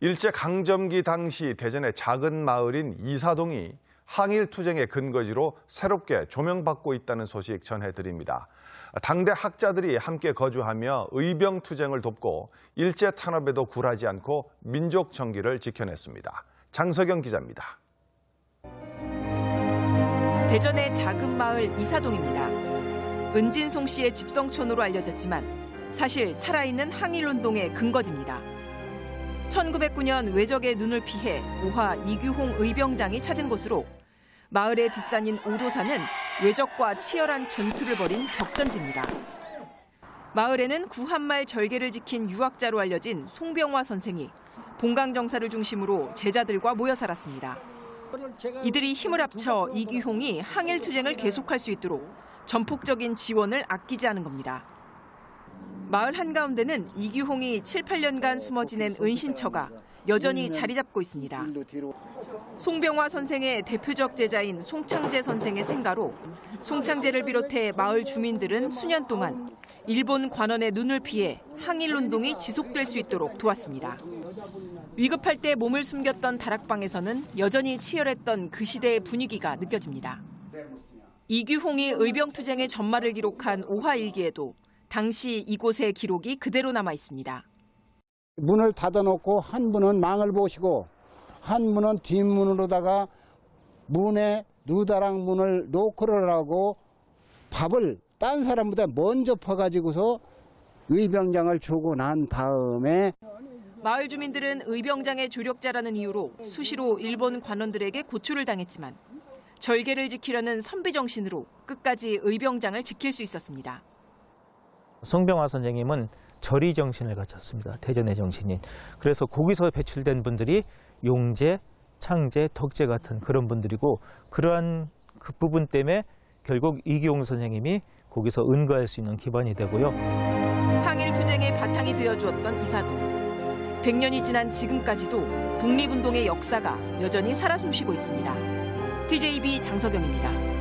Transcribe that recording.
일제 강점기 당시 대전의 작은 마을인 이사동이 항일 투쟁의 근거지로 새롭게 조명받고 있다는 소식 전해드립니다. 당대 학자들이 함께 거주하며 의병 투쟁을 돕고 일제 탄압에도 굴하지 않고 민족 정기를 지켜냈습니다. 장석영 기자입니다. 대전의 작은 마을 이사동입니다. 은진송 씨의 집성촌으로 알려졌지만 사실 살아있는 항일운동의 근거지입니다. 1909년 외적의 눈을 피해 오화 이규홍 의병장이 찾은 곳으로 마을의 뒷산인 오도산은 외적과 치열한 전투를 벌인 격전지입니다. 마을에는 구한말 절개를 지킨 유학자로 알려진 송병화 선생이 봉강정사를 중심으로 제자들과 모여 살았습니다. 이들이 힘을 합쳐 이규홍이 항일 투쟁을 계속할 수 있도록 전폭적인 지원을 아끼지 않은 겁니다. 마을 한가운데는 이규홍이 7, 8년간 숨어 지낸 은신처가 여전히 자리 잡고 있습니다. 송병화 선생의 대표적 제자인 송창재 선생의 생가로 송창재를 비롯해 마을 주민들은 수년 동안 일본 관원의 눈을 피해 항일 운동이 지속될 수 있도록 도왔습니다. 위급할 때 몸을 숨겼던 다락방에서는 여전히 치열했던 그 시대의 분위기가 느껴집니다. 이규홍이 의병투쟁의 전말을 기록한 오화일기에도 당시 이곳의 기록이 그대로 남아 있습니다. 문을 닫아놓고 한 분은 망을 보시고 한 분은 뒷문으로다가 문에 누다랑 문을 노크를 하고 밥을 딴 사람보다 먼저 퍼가지고서 의병장을 주고 난 다음에 마을 주민들은 의병장의 조력자라는 이유로 수시로 일본 관원들에게 고초를 당했지만 절개를 지키려는 선비 정신으로 끝까지 의병장을 지킬 수 있었습니다. 송병화 선생님은 절의 정신을 가졌습니다. 대전의 정신인. 그래서 거기서 배출된 분들이 용재, 창재, 덕재 같은 그런 분들이고 그러한 그 부분 때문에 결국 이기용 선생님이 거기서 은거할 수 있는 기반이 되고요. 항일 투쟁의 바탕이 되어 주었던 이사동. 100년이 지난 지금까지도 독립운동의 역사가 여전히 살아 숨쉬고 있습니다. TJB 장석영입니다.